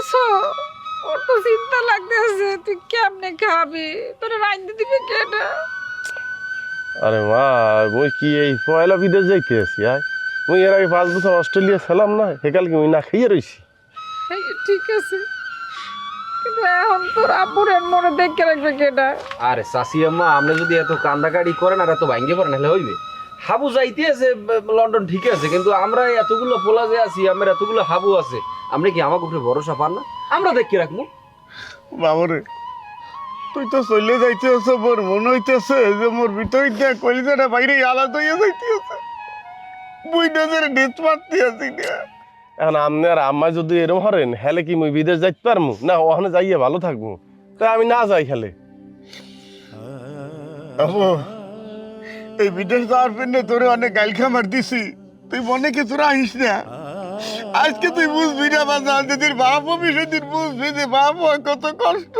খাইতেছ ওর তো চিন্তা লাগতেছে তুই কেমনে খাবি? তোর রাঁধতে দিবে কেটা আরে মা কি এই পয়লা বিদেশ যাইতে আছি আয়। মুই এর আগে পাঁচ বছর অস্ট্রেলিয়া ছিলাম না সেকাল কি মুই না খাইয়ে রইছি। ঠিক আছে। কিন্তু এখন তোর আব্বুরের মনে দেখে রাখবে কেটা আরে চাষি আম্মা আপনি যদি এত কান্দাকাটি করেন আর এত ভাঙ্গে পড়েন তাহলে হইবে? হাবু যাইতে আছে লন্ডন ঠিক আছে কিন্তু আমরা এতগুলো পোলা যে আছি আমার এতগুলো হাবু আছে আপনি কি আমাকে উপরে ভরসা পান না? আমরা দেখি রাখব। বাবরে তুই তো চলে যাইতেছ মোর মনে হইতেছে যে মোর ভিতর দিয়ে কলিজাটা বাইরে আলাদা হইয়া যাইতেছে। মুই নজরে ডেট মারতে আছি না। এখন আপনি আর আম্মা যদি এরম হরেন হেলে কি মুই বিদেশ যাইতে পারমু? না ওখানে যাইয়ে ভালো থাকব। তাই আমি না যাই খেলে আবু এই বিদেশ যাওয়ার জন্য তোরে অনেক গাইল খামার দিছি তুই মনে কি তোরা আহিস না? আজকে তুই বুঝবি না বাজা যেদিন বাপ হবি সেদিন বুঝবি যে বাপ হয় কত কষ্ট।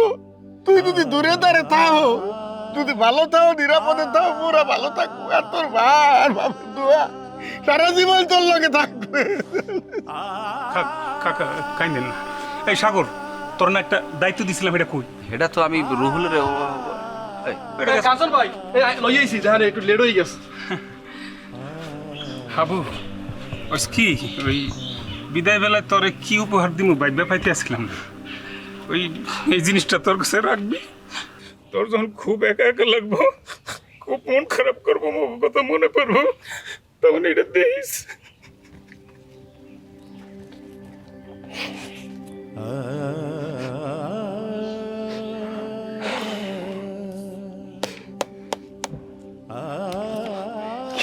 তুই যদি দূরে দাঁড়ে থাও যদি ভালো থাও নিরাপদে থাও পুরা ভালো থাকব। আর তোর ভাই বাপের দোয়া সারা জীবন তোর লগে থাকবে। কাকা কাইন্দেন না। এই সাগর তোর না একটা দায়িত্ব দিছিলাম এটা কই? এটা তো আমি রুহুলের কাঞ্চন ভাই লই আইছি জাহারে একটু লেট হয়ে গেছে। হাবু ওস কি ওই বিদায় বেলায় তোরে কি উপহার দিমু? বাইবা পাইতে আসছিলাম না। ওই এই জিনিসটা তোর কাছে রাখবি? তোর যখন খুব একা একা লাগবো খুব মন খারাপ করব কথা মনে পড়ব তখন এটা দেখিস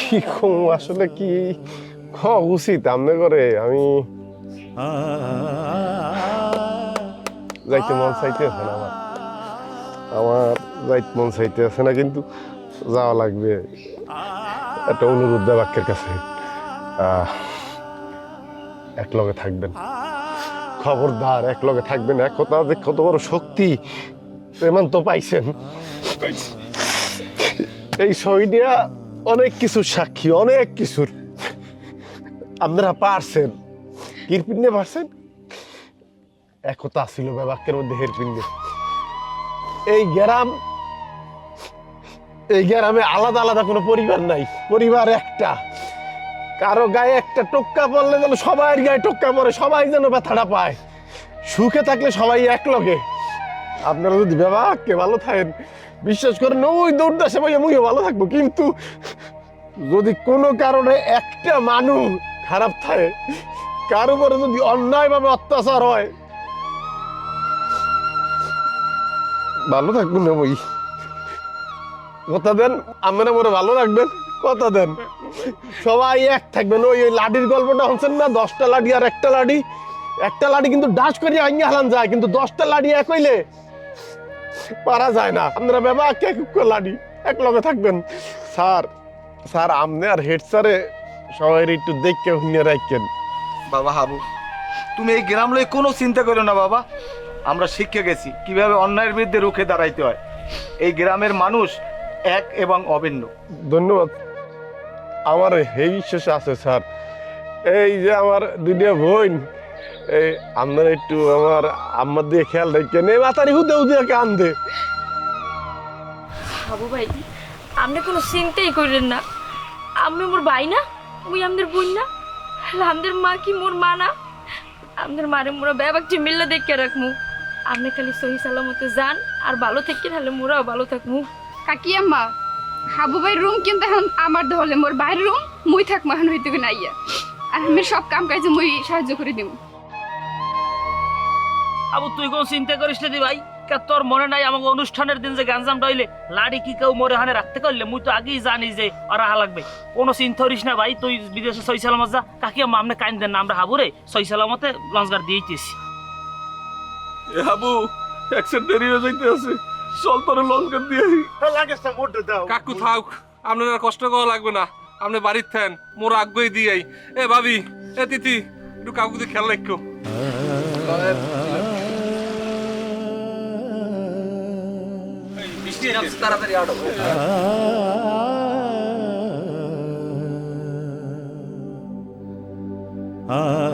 কি কম? আসলে কি খ উচিত? আমনে করে আমি যাইতে মন চাইতে আছে না আমার। আমার যাইতে মন চাইতে আছে না কিন্তু যাওয়া লাগবে। একটা অনুরোধ বাক্যের কাছে। আহ, এক লগে থাকবেন। খবরদার এক লগে থাকবেন। এক কথা যে কত বড় শক্তি। এমন তো পাইছেন। এই শহীদিয়া অনেক কিছুর সাক্ষী, অনেক কিছুর। আপনারা পারছেন। কিরপিন্নে পারছেন? একতা ছিল বাক্যের মধ্যে হেরপিন্নে এই গ্রাম, এই গ্রামে আলাদা আলাদা কোনো পরিবার নাই। পরিবার একটা। কারও গায়ে একটা টোক্কা পড়লে যেন সবাই গায়ে টোক্কা পড়ে, সবাই যেন ব্যথাটা পায়। সুখে থাকলে সবাই এক লগে। আপনারা যদি ব্যবাককে ভালো থাকেন, বিশ্বাস করেন ওই দৌড়দাসে ভাই আমিও ভালো থাকব। কিন্তু যদি কোনো কারণে একটা মানুষ খারাপ থাকে, কার উপরে যদি অন্যায়ভাবে অত্যাচার হয়, ভালো থাকব না ওই কথা দেন আমরা মনে ভালো রাখবেন, কথা দেন। সবাই এক থাকবেন, ওই ওই লাডির গল্পটা হচ্ছেন না? দশটা লাডি আর একটা লাডি। একটা লাডি কিন্তু ডাস করে আইনি হালান যায়, কিন্তু দশটা লাডি এক হইলে পারা যায় না। আপনারা বাবা কে লাডি? এক লগে থাকবেন। স্যার স্যার আমনে আর হেড স্যারে সবাই একটু দেখকে হুইনে রাখেন। বাবা হাবু তুমি এই গ্রাম লই কোনো চিন্তা করো না বাবা। আমরা শিক্ষা গেছি কীভাবে অন্যায়ের বিরুদ্ধে রুখে দাঁড়াইতে হয়। এই গ্রামের মানুষ এক এবং অভিন্ন। ধন্যবাদ। আমার এই বিশ্বাস আছে স্যার। এই যে আমার দুইটা বোন এই আপনারা একটু আমার আম্মার দিয়ে খেয়াল রাখেন। এই মাতারি হুদে হুদে কান্দে। হাবু ভাই আপনি কোনো চিন্তাই করেন না। আমি মোর ভাই না মুই আমাদের বোন না। হলে আমাদের মা কি মোর মা না? আমাদের মারে মোরা ব্যাপাকটি মিল্লা দেখে রাখমু। আপনি খালি সহি সালামতে যান আর ভালো থেকে তাহলে মোরাও ভালো থাকমু। কাকি আম্মা হাবু ভাই রুম কিন্তু এখন আমার দহলে মোর বাইরের রুম মুই থাকব এখন হইতে না ইয়া আর আমি সব কাম কাজে মুই সাহায্য করে দিব আবু তুই কোন চিন্তা করিস না দি ভাই। কে তোর মনে নাই আমাকে অনুষ্ঠানের দিন যে গাঞ্জাম ডইলে লাড়ি কি কেউ মরে হানে রাখতে করলে? মুই তো আগেই জানি যে হা লাগবে। কোনো চিন্তা করিস না ভাই তুই বিদেশে সই সালামত যা। কাকি আম্মা আমনে কাইন দেন না আমরা হাবুরে সই সালামতে লঞ্চগার দিয়েছিস এ হাবু অ্যাকসেন্ট দেরি হয়ে যাইতে আছে। চল তোর লঙ্কা দিয়ে লাগে মোটে দাও। কাকু থাক আপনার আর কষ্ট করা লাগবে না। আপনি বাড়ির থেন মোর আগ্রহী দিয়াই। এ ভাবি এ তিথি একটু কাকু দিয়ে খেয়াল রাখো তাড়াতাড়ি আড়ো আ